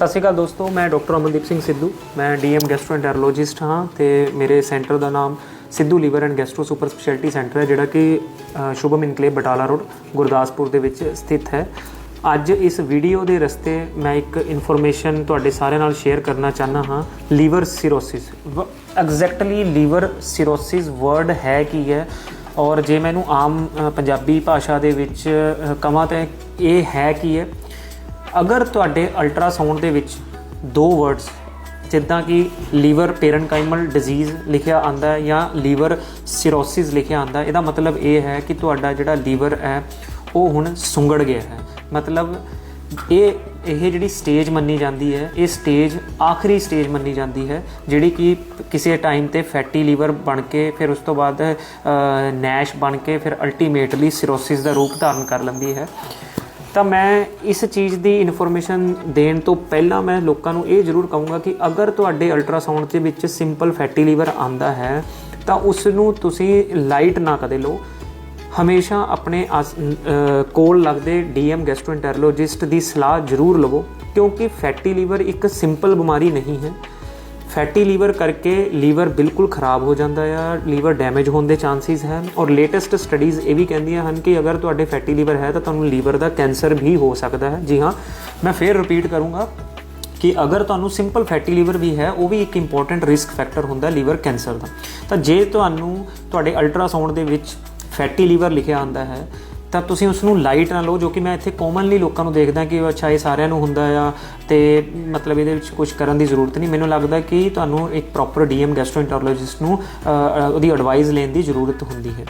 ਸਤਿ ਸ਼੍ਰੀ ਅਕਾਲ ਦੋਸਤੋ, ਮੈਂ ਡਾਕਟਰ ਅਮਨਦੀਪ ਸਿੰਘ ਸਿੱਧੂ। ਮੈਂ ਡੀਐਮ ਗੈਸਟ੍ਰੋਐਂਟਰੋਲੋਜਿਸਟ ਹਾਂ ਤੇ ਮੇਰੇ ਸੈਂਟਰ ਦਾ ਨਾਮ Sidhu liver and gastro super speciality centre ਹੈ, ਜਿਹੜਾ ਕਿ ਸ਼ੁਭਮ ਇਨਕਲੇਵ ਬਟਾਲਾ ਰੋਡ, ਗੁਰਦਾਸਪੁਰ ਦੇ ਵਿੱਚ ਸਥਿਤ ਹੈ। ਅੱਜ ਇਸ ਵੀਡੀਓ ਦੇ ਰਸਤੇ ਮੈਂ ਇੱਕ ਇਨਫੋਰਮੇਸ਼ਨ ਤੁਹਾਡੇ ਸਾਰਿਆਂ ਨਾਲ ਸ਼ੇਅਰ ਕਰਨਾ ਚਾਹਨਾ ਹਾਂ। Liver cirrhosis. Exactly liver cirrhosis word ਹੈ ਕੀ ਹੈ? ਔਰ ਜੇ ਮੈਨੂੰ ਆਮ ਪੰਜਾਬੀ ਭਾਸ਼ਾ ਦੇ ਵਿੱਚ ਕਹਾਂ ਤਾਂ ਇਹ ਹੈ ਕੀ ਹੈ? ਅਗਰ ਤੁਹਾਡੇ ਅਲਟਰਾਸਾਊਂਡ ਦੇ ਵਿੱਚ ਦੋ ਵਰਡਸ ਜਿੱਦਾਂ ਕਿ ਲੀਵਰ ਪੈਰਨਕਾਈਮਲ ਡਿਜ਼ੀਜ਼ ਲਿਖਿਆ ਆਂਦਾ ਹੈ ਜਾਂ ਲੀਵਰ ਸਿਰੋਸਿਸ ਲਿਖਿਆ ਆਂਦਾ ਇਹਦਾ ਮਤਲਬ ਇਹ ਹੈ ਕਿ ਤੁਹਾਡਾ ਜਿਹੜਾ ਲੀਵਰ ਹੈ, ਉਹ ਹੁਣ ਸੁੰਗੜ ਗਿਆ ਹੈ। ਮਤਲਬ ਇਹ ਇਹ ਜਿਹੜੀ ਸਟੇਜ ਮੰਨੀ ਜਾਂਦੀ ਹੈ, ਇਹ ਸਟੇਜ ਆਖਰੀ ਸਟੇਜ ਮੰਨੀ ਜਾਂਦੀ ਹੈ, ਜਿਹੜੀ ਕਿ ਕਿਸੇ ਟਾਈਮ ਤੇ ਫੈਟੀ ਲੀਵਰ ਬਣ ਕੇ, ਫਿਰ ਉਸ ਤੋਂ ਬਾਅਦ ਨੈਸ਼ ਬਣ ਕੇ, ਫਿਰ ਅਲਟੀਮੇਟਲੀ ਸਿਰੋਸਿਸ ਦਾ ਰੂਪ ਧਾਰਨ ਕਰ ਲੈਂਦੀ ਹੈ। ਤਾਂ ਮੈਂ ਇਸ ਚੀਜ਼ ਦੀ ਇਨਫੋਰਮੇਸ਼ਨ ਦੇਣ ਤੋਂ ਪਹਿਲਾਂ ਮੈਂ ਲੋਕਾਂ ਨੂੰ ਇਹ ਜ਼ਰੂਰ ਕਹੂੰਗਾ ਕਿ ਅਗਰ ਤੁਹਾਡੇ ਅਲਟਰਾਸਾਊਂਡ ਦੇ ਵਿੱਚ ਸਿੰਪਲ ਫੈਟੀ ਲੀਵਰ ਆਂਦਾ ਹੈ, ਤਾਂ ਉਸ ਨੂੰ ਤੁਸੀਂ ਲਾਈਟ ਨਾ ਕਦੇ ਲਓ। ਹਮੇਸ਼ਾ ਆਪਣੇ ਆਸ- ਕੋਲ ਲੱਗਦੇ ਡੀਐਮ ਗੈਸਟ੍ਰੋਐਂਟਰੋਲੋਜਿਸਟ ਦੀ ਸਲਾਹ ਜ਼ਰੂਰ ਲਵੋ, ਕਿਉਂਕਿ ਫੈਟੀ ਲੀਵਰ ਇੱਕ ਸਿੰਪਲ ਬਿਮਾਰੀ ਨਹੀਂ ਹੈ। ਫੈਟੀ ਲੀਵਰ ਕਰਕੇ ਲੀਵਰ ਬਿਲਕੁਲ ਖਰਾਬ ਹੋ ਜਾਂਦਾ ਆ, ਲੀਵਰ ਡੈਮੇਜ ਹੋਣ ਦੇ ਚਾਂਸਸ ਹਨ ਔਰ ਲੇਟੈਸਟ ਸਟੱਡੀਜ਼ ਇਹ ਵੀ ਕਹਿੰਦੀਆਂ ਹਨ ਕਿ ਅਗਰ ਤੁਹਾਡੇ ਫੈਟੀ ਲੀਵਰ ਹੈ ਤਾਂ ਤੁਹਾਨੂੰ ਲੀਵਰ ਦਾ ਕੈਂਸਰ ਵੀ ਹੋ ਸਕਦਾ ਹੈ। ਜੀ ਹਾਂ, ਮੈਂ ਫੇਰ ਰਿਪੀਟ ਕਰੂੰਗਾ ਕਿ ਅਗਰ ਤੁਹਾਨੂੰ ਸਿੰਪਲ ਫੈਟੀ ਲੀਵਰ ਵੀ ਹੈ, ਉਹ ਵੀ ਇੱਕ ਇੰਪੋਰਟੈਂਟ ਰਿਸਕ ਫੈਕਟਰ ਹੁੰਦਾ ਲੀਵਰ ਕੈਂਸਰ ਦਾ। ਤਾਂ ਜੇ ਤੁਹਾਨੂੰ ਤੁਹਾਡੇ ਅਲਟਰਾਸਾਊਂਡ ਦੇ ਵਿੱਚ ਫੈਟੀ ਲੀਵਰ ਲਿਖਿਆ ਆਂਦਾ ਹੈ ਤਾਂ ਤੁਸੀਂ ਉਸ ਨੂੰ ਲਾਈਟ ਨਾ ਲਓ, ਜੋ ਕਿ ਮੈਂ ਇੱਥੇ ਕਾਮਨਲੀ ਲੋਕਾਂ ਨੂੰ ਦੇਖਦਾ ਕਿ ਅੱਛਾ, ਇਹ ਸਾਰਿਆਂ ਨੂੰ ਹੁੰਦਾ ਆ ਤੇ ਮਤਲਬ ਇਹਦੇ ਵਿੱਚ ਕੁਝ ਕਰਨ ਦੀ ਜ਼ਰੂਰਤ ਨਹੀਂ। ਮੈਨੂੰ ਲੱਗਦਾ ਕਿ ਤੁਹਾਨੂੰ ਇੱਕ ਪ੍ਰੋਪਰ ਡੀਐਮ ਗੈਸਟ੍ਰੋਐਂਟਰੋਲੋਜਿਸਟ ਨੂੰ ਉਹਦੀ ਐਡਵਾਈਸ ਲੈਣ ਦੀ ਜ਼ਰੂਰਤ ਹੁੰਦੀ ਹੈ।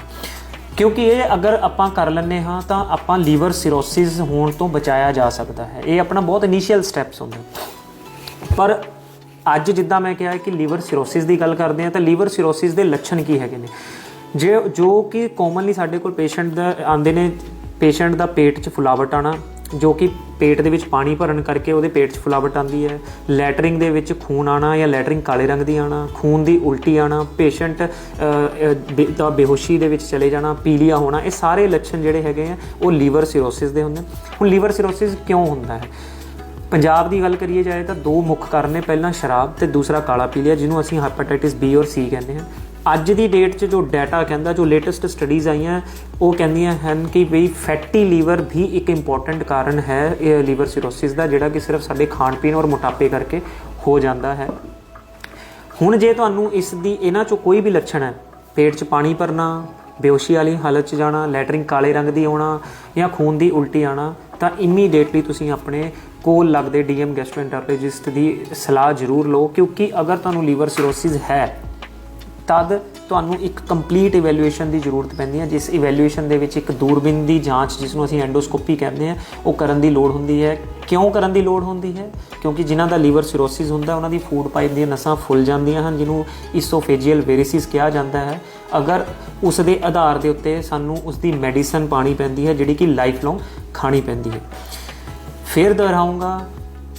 ਕਿਉਂਕਿ ਇਹ ਅਗਰ ਆਪਾਂ ਕਰ ਲੈਂਦੇ ਹਾਂ, ਤਾਂ ਆਪਾਂ ਲੀਵਰ ਸਿਰੋਸਿਸ ਹੋਣ ਤੋਂ ਬਚਾਇਆ ਜਾ ਸਕਦਾ ਹੈ। ਇਹ ਆਪਣਾ ਬਹੁਤ ਇਨੀਸ਼ੀਅਲ ਸਟੈਪਸ ਹੁੰਦੇ ਪਰ ਅੱਜ ਜਿੱਦਾਂ ਮੈਂ ਕਿਹਾ ਕਿ ਲੀਵਰ ਸਿਰੋਸਿਸ ਦੀ ਗੱਲ ਕਰਦੇ ਹਾਂ, ਤਾਂ ਲੀਵਰ ਸਿਰੋਸਿਸ ਦੇ ਲੱਛਣ ਕੀ ਹੈਗੇ ਨੇ? ਜੇ ਜੋ ਕਿ ਕਾਮਨਲੀ ਸਾਡੇ ਕੋਲ ਪੇਸ਼ੈਂਟ ਦਾ ਆਂਦੇ ਨੇ ਪੇਸ਼ੈਂਟ ਦਾ ਪੇਟ 'ਚ ਫੁਲਾਵਟ ਆਣਾ ਜੋ ਕਿ ਪੇਟ ਦੇ ਵਿੱਚ ਪਾਣੀ ਭਰਨ ਕਰਕੇ ਉਹਦੇ ਪੇਟ 'ਚ ਫੁਲਾਵਟ ਆਂਦੀ ਹੈ ਲੈਟਰਿੰਗ ਦੇ ਵਿੱਚ ਖੂਨ ਆਣਾ ਜਾਂ ਲੈਟਰਿੰਗ ਕਾਲੇ ਰੰਗ ਦੀ ਆਣਾ ਖੂਨ ਦੀ ਉਲਟੀ ਆਣਾ ਪੇਸ਼ੈਂਟ ਦਾ ਬੇਹੋਸ਼ੀ ਦੇ ਵਿੱਚ ਚਲੇ ਜਾਣਾ, ਪੀਲੀਆ ਹੋਣਾ, ਇਹ ਸਾਰੇ ਲੱਛਣ ਜਿਹੜੇ ਹੈਗੇ ਆ, ਉਹ ਲੀਵਰ ਸਿਰੋਸਿਸ ਦੇ ਹੁੰਦੇ ਹੁਣ ਲੀਵਰ ਸਿਰੋਸਿਸ ਕਿਉਂ ਹੁੰਦਾ ਹੈ? ਪੰਜਾਬ ਦੀ ਗੱਲ ਕਰੀਏ ਜਾਏ ਤਾਂ ਦੋ ਮੁੱਖ ਕਾਰਨ ਨੇ, ਪਹਿਲਾਂ ਸ਼ਰਾਬ ਤੇ ਦੂਸਰਾ ਕਾਲਾ ਪੀਲੀਆ, ਜਿਹਨੂੰ ਅਸੀਂ ਹੈਪੇਟਾਈਟਿਸ ਬੀ ਔਰ ਸੀ ਕਹਿੰਦੇ ਹਾਂ। ਅੱਜ ਦੀ ਡੇਟ 'ਚ ਜੋ ਡਾਟਾ ਕਹਿੰਦਾ, ਜੋ ਲੇਟੈਸਟ ਸਟੱਡੀਜ਼ ਆਈਆਂ, ਉਹ ਕਹਿੰਦੀਆਂ ਹਨ ਕਿ ਵੀ ਫੈਟੀ ਲੀਵਰ ਵੀ ਇੱਕ ਇੰਪੋਰਟੈਂਟ ਕਾਰਨ ਹੈ, ਇਹ ਲੀਵਰ ਸਿਰੋਸਿਸ ਦਾ, ਜਿਹੜਾ ਕਿ ਸਿਰਫ ਸਾਡੇ ਖਾਣ ਪੀਣ ਔਰ ਮੋਟਾਪੇ ਕਰਕੇ ਹੋ ਜਾਂਦਾ ਹੈ। ਹੁਣ ਜੇ ਤੁਹਾਨੂੰ ਇਸ ਦੀ, ਇਹਨਾਂ ਚੋਂ ਕੋਈ ਵੀ ਲੱਛਣ ਹੈ, ਪੇਟ 'ਚ ਪਾਣੀ ਭਰਨਾ, ਬੇਹੋਸ਼ੀ ਵਾਲੀ ਹਾਲਤ 'ਚ ਜਾਣਾ ਲੈਟਰਿੰਗ ਕਾਲੇ ਰੰਗ ਦੀ ਆਉਣਾ ਜਾਂ ਖੂਨ ਦੀ ਉਲਟੀ ਆਣਾ ਤਾਂ ਇਮੀਡੀਏਟਲੀ ਤੁਸੀਂ ਆਪਣੇ ਕੋਲ ਲੱਗਦੇ ਡੀਐਮ ਗੈਸਟ੍ਰੋਐਂਟਰੋਲੋਜਿਸਟ ਦੀ ਸਲਾਹ ਜ਼ਰੂਰ ਲਓ, ਕਿਉਂਕਿ ਅਗਰ ਤੁਹਾਨੂੰ ਲੀਵਰ ਸਿਰੋਸਿਸ ਹੈ ਤਦ ਤੁਹਾਨੂੰ ਇੱਕ ਕੰਪਲੀਟ ਇਵੈਲੂਏਸ਼ਨ ਦੀ ਜ਼ਰੂਰਤ ਪੈਂਦੀ ਹੈ, ਜਿਸ ਇਵੈਲੂਏਸ਼ਨ ਦੇ ਵਿੱਚ ਇੱਕ ਦੂਰਬੀਨ ਦੀ ਜਾਂਚ ਜਿਸ ਨੂੰ ਅਸੀਂ ਐਂਡੋਸਕੋਪੀ ਕਹਿੰਦੇ ਹਾਂ, ਉਹ ਕਰਨ ਦੀ ਲੋੜ ਹੁੰਦੀ ਹੈ। ਕਿਉਂ ਕਰਨ ਦੀ ਲੋੜ ਹੁੰਦੀ ਹੈ? ਕਿਉਂਕਿ ਜਿਨ੍ਹਾਂ ਦਾ ਲੀਵਰ ਸਿਰੋਸਿਸ ਹੁੰਦਾ, ਉਹਨਾਂ ਦੀ ਫੂਡ ਪਾਈਪ ਦੀਆਂ ਨਸਾਂ ਫੁੱਲ ਜਾਂਦੀਆਂ ਹਨ, ਜਿਹਨੂੰ ਇਸੋਫੇਜੀਅਲ ਵੇਰੀਸਿਸ ਕਿਹਾ ਜਾਂਦਾ ਹੈ। ਅਗਰ ਉਸ ਦੇ ਆਧਾਰ ਦੇ ਉੱਤੇ ਸਾਨੂੰ ਉਸ ਦੀ ਮੈਡੀਸਨ ਪਾਣੀ ਪੈਂਦੀ ਹੈ, ਜਿਹੜੀ ਕਿ ਲਾਈਫ ਲੌਂਗ ਖਾਣੀ ਪੈਂਦੀ ਹੈ। ਫਿਰ ਦੁਹਰਾਉਂਗਾ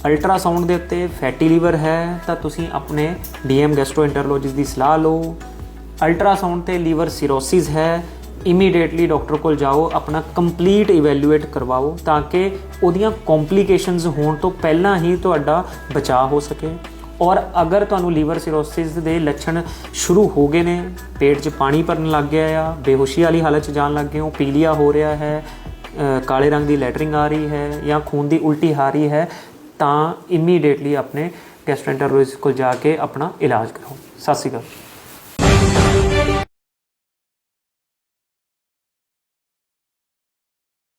ਅਲਟਰਾਸਾਊਂਡ ਦੇ ਉੱਤੇ ਫੈਟੀ ਲੀਵਰ ਹੈ, ਤਾਂ ਤੁਸੀਂ ਆਪਣੇ ਡੀਐਮ ਗੈਸਟ੍ਰੋਐਂਟਰੋਲੋਜਿਸਟ ਦੀ ਸਲਾਹ ਲਓ। ਅਲਟਰਾਸਾਊਂਡ ਤੇ ਲੀਵਰ ਸਿਰੋਸਿਸ ਹੈ ਇਮੀਡੀਏਟਲੀ ਡਾਕਟਰ ਕੋਲ ਜਾਓ, ਆਪਣਾ ਕੰਪਲੀਟ ਇਵੈਲੂਏਟ ਕਰਵਾਓ, ਤਾਂ ਕਿ ਉਹਦੀਆਂ ਕੰਪਲਿਕੇਸ਼ਨਸ ਹੋਣ ਤੋਂ ਪਹਿਲਾਂ ਹੀ ਤੁਹਾਡਾ ਬਚਾਅ ਹੋ ਸਕੇ। ਔਰ ਅਗਰ ਤੁਹਾਨੂੰ ਲੀਵਰ ਸਿਰੋਸਿਸ ਦੇ ਲੱਛਣ ਸ਼ੁਰੂ ਹੋ ਗਏ ਨੇ, ਪੇਟ 'ਚ ਪਾਣੀ ਭਰਨ ਲੱਗ ਗਿਆ ਆ, ਬੇਹੋਸ਼ੀ ਵਾਲੀ ਹਾਲਤ 'ਚ ਜਾਣ ਲੱਗ ਗਏ ਹੋ, ਪੀਲੀਆ ਹੋ ਰਿਹਾ ਹੈ ਕਾਲੇ ਰੰਗ ਦੀ ਲੈਟਰਿੰਗ ਆ ਰਹੀ ਹੈ ਜਾਂ ਖੂਨ ਦੀ ਉਲਟੀ ਆ ਰਹੀ ਹੈ ਤਾਂ ਇਮੀਡੀਏਟਲੀ ਆਪਣੇ ਗੈਸਟ੍ਰੋਐਂਟਰੋਲੋਜਿਸਟ ਕੋਲ ਜਾ ਕੇ ਆਪਣਾ ਇਲਾਜ ਕਰਾਓ। ਸਤਿ ਸ਼੍ਰੀ ਅਕਾਲ।